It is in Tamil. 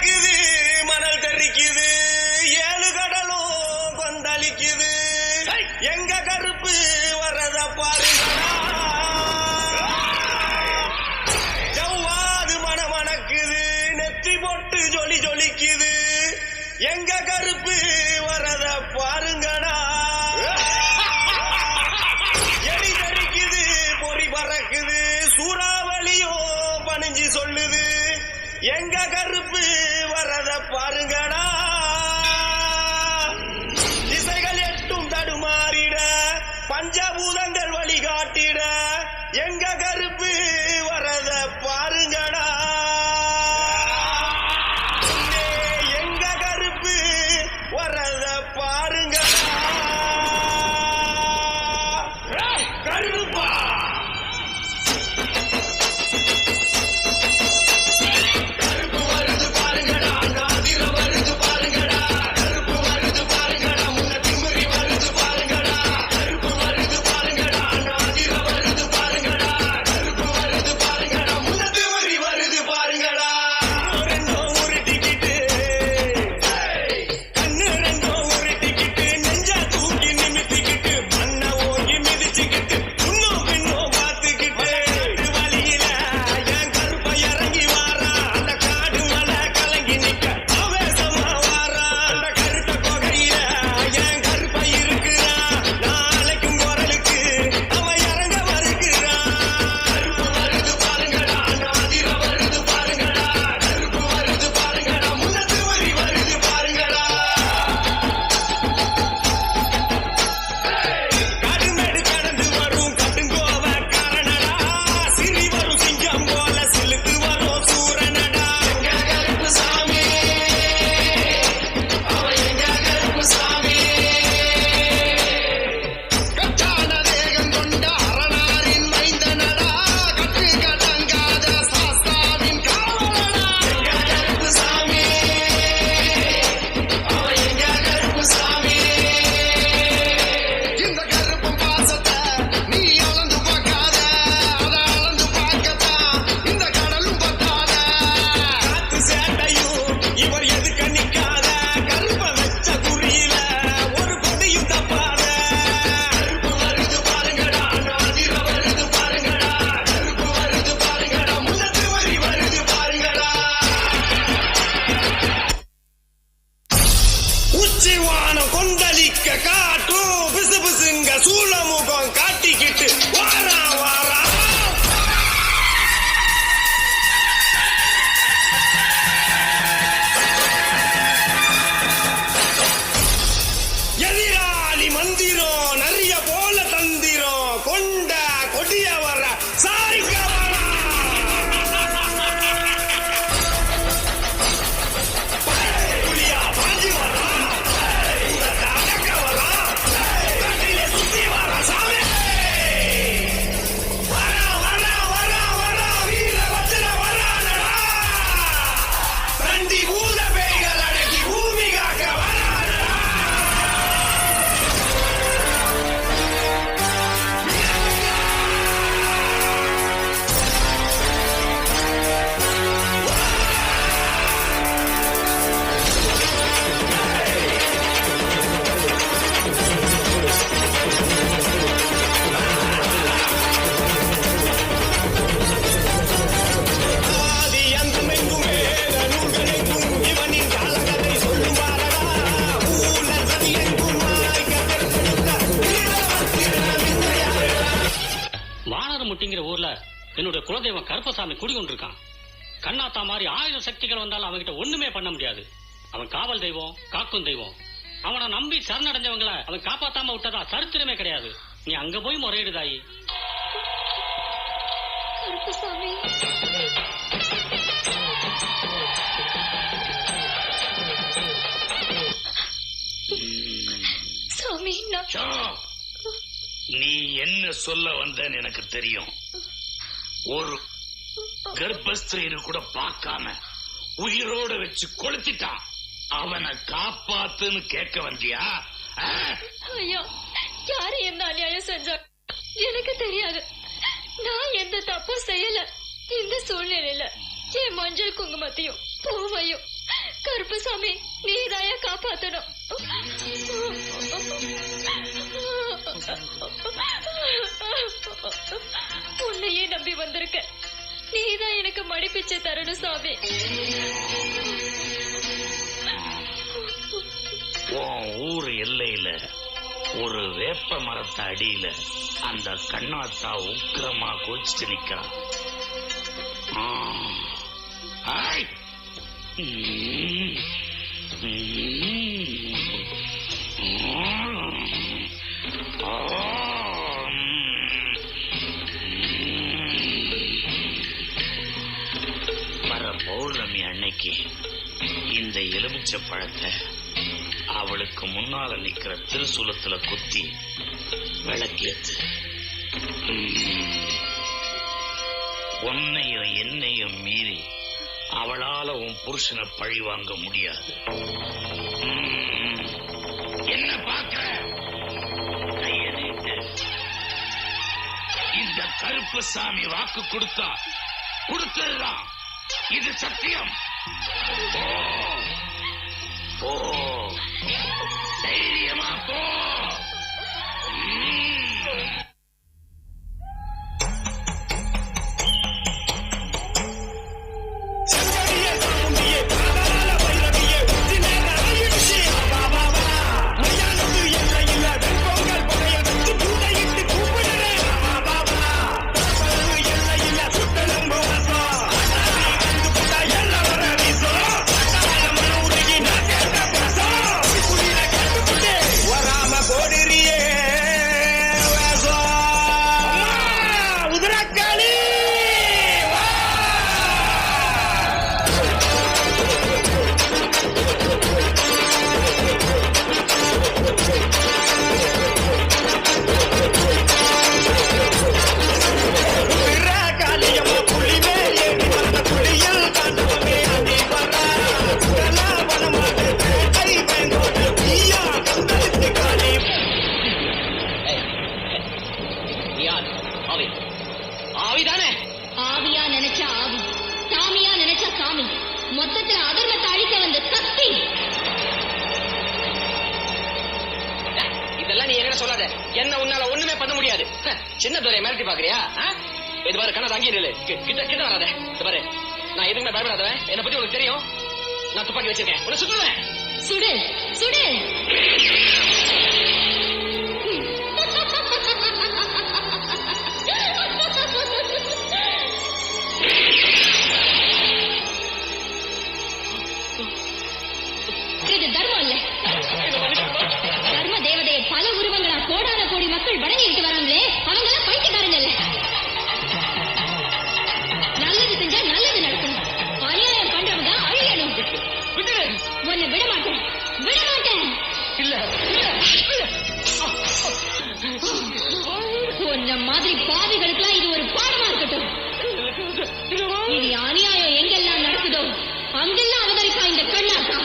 பறக்குது மணல் தெரிக்குது ஏழு கடலும் கொந்தளிக்குது. எங்க கருப்பு வரத பாருங்கடா. ஜவ்வாது மணமணக்குது நெத்தி போட்டு ஜொலி ஜொலிக்குது. எங்க கருப்பு வரத பாருங்கடா. எலி தெரிக்குது பொறி பறக்குது சூறாவளியோ பணிஞ்சு சொல்லுது. எங்க கருப்பு வரத பாருங்கடா. திசைகள் எட்டும் தடுமாறிட பஞ்சபூதங்கள் வழிகாட்டிட எங்க கருப்பு வரத பாருங்கடா. எங்க கருப்பு வரத பாரு வானர முட்டிங்கிற ஊர்ல என்னுடைய குலதெய்வம் கருப்பசாமி குடிகொண்டிருக்கான். கண்ணாத்தா மாதிரி ஆயிரம் சக்திகள் வந்தாலும் அவன்கிட்ட ஒண்ணுமே பண்ண முடியாது. அவன் காவல் தெய்வம் காக்கும் தெய்வம். அவனை நம்பி சரணடைஞ்சவங்கள அவன் காப்பாத்தாம விட்டதா சரித்திரமே கிடையாது. நீ அங்க போய் முறையிடுதாயி சாமி ஷா, நீ என்ன சொல்ல வந்தன்னு எனக்கு தெரியும். ஒரு கர்ப்பஸ்திரீனு கூட பார்க்காம உயிரோட வச்சு கொளுத்திட்டான். அவனை காப்பாத்துன்னு கேட்க வந்தியா? ஐயோ யாரு என்ன அநியாயம் செஞ்சா? எனக்கு தெரியாது. நான் எந்த தப்பும் செய்யல. இந்த சூழ்நிலையில என் மஞ்சள் குங்குமத்தையும் பூவையும் கருப்பசாமி நீதாயா காப்பாத்தணும்? நம்பி வந்திருக்க. நீதான் எனக்கு மடிப்பிச்சை தரணும் சாமி. உன் ஊர் எல்லையில ஒரு வேப்ப மரத்தை அடியில அந்த கண்ணாத்தா உக்கிரமா கோச்சிட்டு நிக்கிறான் ஆ. அன்னைக்கு இந்த எலுமிச்சை பழத்தை அவளுக்கு முன்னால நிக்கிற திருசூலத்துல குத்தி விளக்கேத்து உன்னையும் என்னையும் மீறி அவளால உன் புருஷனை பழி வாங்க முடியாது. என்ன பார்க்கிற? கைய நீட்டு. இந்த கருப்பு சாமி வாக்கு கொடுத்தா கொடுத்ததுதான். இது சத்தியம். Oh. மொத்தத்துல அதர்மத்தை அழிக்க வந்த சக்தி. இதெல்லாம் நீ என்ன சொல்லாத. என்ன உன்னால ஒண்ணுமே பண்ண முடியாது. சின்ன துறையை மிரட்டி பாக்குறியா ஆ? இது பாரு கண்ணா தங்கி நில்லு கிட்ட கிட்ட வராத. இது பாரு நான் எதுக்குமே பயப்படாதவன். என்ன பத்தி உனக்கு தெரியும். நான் துப்பாக்கி வச்சிருக்கேன். உன்னை சுத்துவேன் சுடு சுடு. இந்த மாதிரி பாவிகளுக்கெல்லாம் இது ஒரு பாடமா இருக்கட்டும். இது அநியாயம் எங்கெல்லாம் நடக்குதோ அங்கெல்லாம் அவதரிப்பா இந்த கண்ணாக்கா.